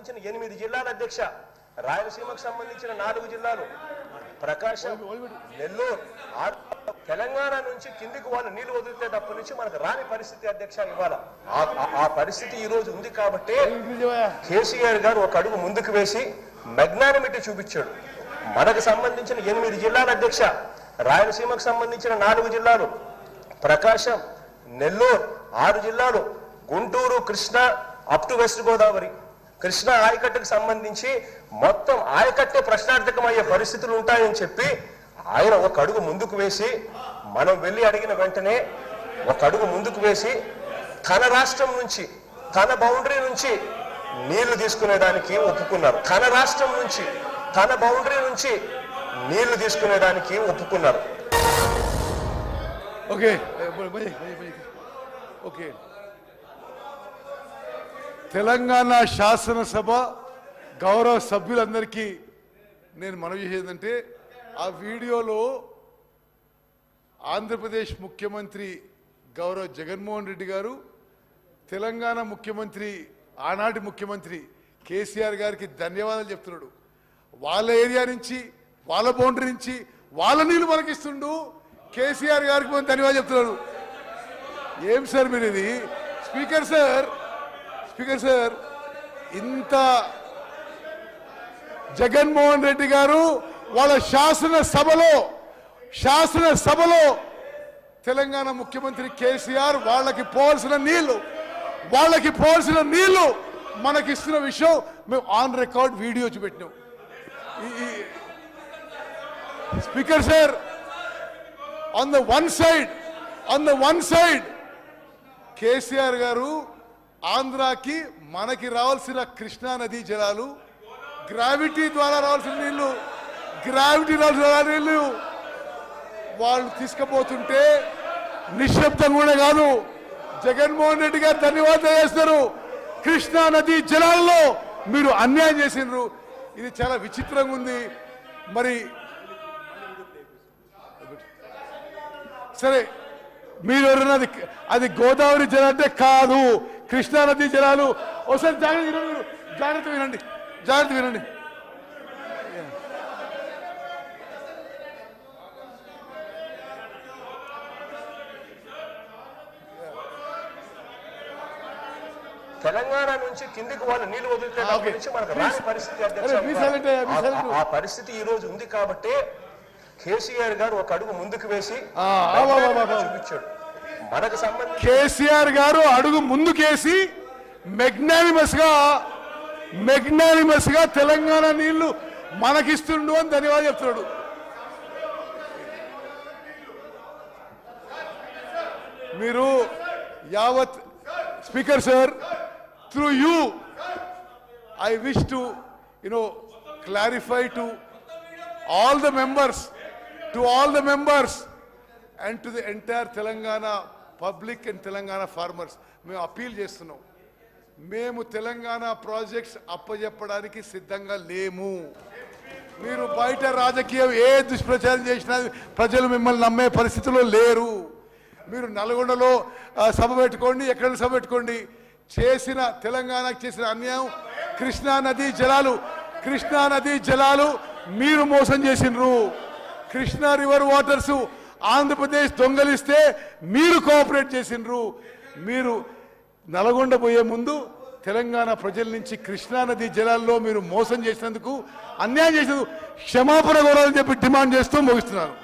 సంబంధించిన ఎనిమిది జిల్లాల అధ్యక్ష. రాయలసీమకు సంబంధించిన నాలుగు జిల్లాలు. ప్రకాశం నెల్లూరు తెలంగాణ నుంచి కిందికి వాళ్ళు నీళ్ళు వదిలితే తప్ప నుంచి మనకు రాని పరిస్థితి అధ్యక్ష ఇవాళ. ఆ పరిస్థితి ఈ రోజు ఉంది కాబట్టి కేసీఆర్ గారు ఒక అడుగు ముందుకు వేసి మెగ్నానిమిటీ చూపించాడు. మనకు సంబంధించిన ఎనిమిది జిల్లాల అధ్యక్ష రాయలసీమకు సంబంధించిన నాలుగు జిల్లాలు ప్రకాశం నెల్లూరు ఆరు జిల్లాలు Guntur Krishna up to west Godavari. Krishna ఆయకట్టుకు సంబంధించి మొత్తం ఆయకట్టే ప్రశ్నార్థకమయ్యే పరిస్థితులు ఉంటాయని చెప్పి ఆయన ఒక అడుగు ముందుకు వేసి మనం వెళ్ళి అడిగిన వెంటనే ఒక అడుగు ముందుకు వేసి తన రాష్ట్రం నుంచి తన బౌండరీ నుంచి నీళ్ళు తీసుకునేదానికి ఒప్పుకున్నారు. తన రాష్ట్రం నుంచి తన బౌండరీ నుంచి నీళ్ళు తీసుకునేదానికి ఒప్పుకున్నారు. Okay okay. తెలంగాణ శాసనసభ గౌరవ సభ్యులందరికీ నేను మనవి చేసేదంటే ఆ వీడియోలో ఆంధ్రప్రదేశ్ ముఖ్యమంత్రి గౌరవ జగన్మోహన్ రెడ్డి గారు తెలంగాణ ముఖ్యమంత్రి ఆనాటి ముఖ్యమంత్రి కేసీఆర్ గారికి ధన్యవాదాలు చెప్తున్నాడు. వాళ్ళ ఏరియా నుంచి వాళ్ళ బౌండరీ నుంచి వాళ్ళ నీళ్ళు మనకిస్తుండు కేసీఆర్ గారికి మనం ధన్యవాదాలు చెప్తున్నాడు ఏం సార్ మీరు ఇది? స్పీకర్ సార్ స్పీకర్ సార్ ఇంత జగన్మోహన్ రెడ్డి గారు వాళ్ళ శాసనసభలో సభలో సభలో తెలంగాణ ముఖ్యమంత్రి కేసీఆర్ వాళ్ళకి పోవాల్సిన నీళ్ళు వాళ్ళకి పోవాల్సిన నీళ్ళు మనకి ఇస్తున్న విషయం మేము on record video చూపెట్టినాం. Speaker sir on the one side on the one side KCR garu ఆంధ్రాకి మనకి రావాల్సిన కృష్ణా నదీ జలాలు గ్రావిటీ ద్వారా రావాల్సిన నీళ్ళు గ్రావిటీ రావాల్సిన నీళ్ళు వాళ్ళు తీసుకుపోతుంటే నిశ్శబ్దం కూడా కాదు. జగన్మోహన్ రెడ్డి గారు ధన్యవాదాలు చేస్తారు కృష్ణా నదీ జలాల్లో మీరు అన్యాయం చేసిండ్రు. ఇది చాలా విచిత్రంగా ఉంది. మరి సరే మీరు ఎవరన్నా అది అది గోదావరి జలం అంటే కాదు. కృష్ణా నది జలాలు ఒకసారి జాగ్రత్త వినండి. జాగ్రత్త వినండి జాగ్రత్త వినండి తెలంగాణ నుంచి కిందికి వాళ్ళు నీళ్ళు వదిలితే. నుంచి మనకు. రాని పరిస్థితి ఆ- పరిస్థితి ఈ రోజు ఉంది కాబట్టి కేసీఆర్ గారు ఒక అడుగు ముందుకు వేసి. చూపించాడు మనకు సంబంధించి కేసీఆర్ గారు అడుగు ముందుకేసి మెగ్నానిమస్గా మెగ్నానిమస్గా తెలంగాణ నీళ్ళు మనకిస్తుండు అని ధన్యవాదాలు చెప్తున్నాడు. మీరు యావత్ speaker sir through you I wish to you know clarify to all the members to all the members and to the entire Telangana public and Telangana farmers మేము అప్పీల్ చేస్తున్నాం. మేము తెలంగాణ ప్రాజెక్ట్స్ అప్పజెప్పడానికి సిద్ధంగా లేము. మీరు బయట రాజకీయం ఏ దుష్ప్రచారం చేసినా ప్రజలు మిమ్మల్ని నమ్మే పరిస్థితిలో లేరు. మీరు నల్గొండలో సభ పెట్టుకోండి ఎక్కడ సభ పెట్టుకోండి. చేసిన తెలంగాణకు చేసిన అన్యాయం కృష్ణా నదీ జలాలు కృష్ణా నదీ జలాలు మీరు మోసం చేసినారు కృష్ణా రివర్ వాటర్సు ఆంధ్రప్రదేశ్ దొంగలిస్తే మీరు కోఆపరేట్ చేసినారు మీరు నల్గొండ పోయే ముందు తెలంగాణ ప్రజల నుంచి కృష్ణా నది జలాల్లో మీరు మోసం చేసినందుకు అన్యాయం చేసినందుకు క్షమాపణ కోరాలని చెప్పి డిమాండ్ చేస్తూ ముగిస్తున్నారు.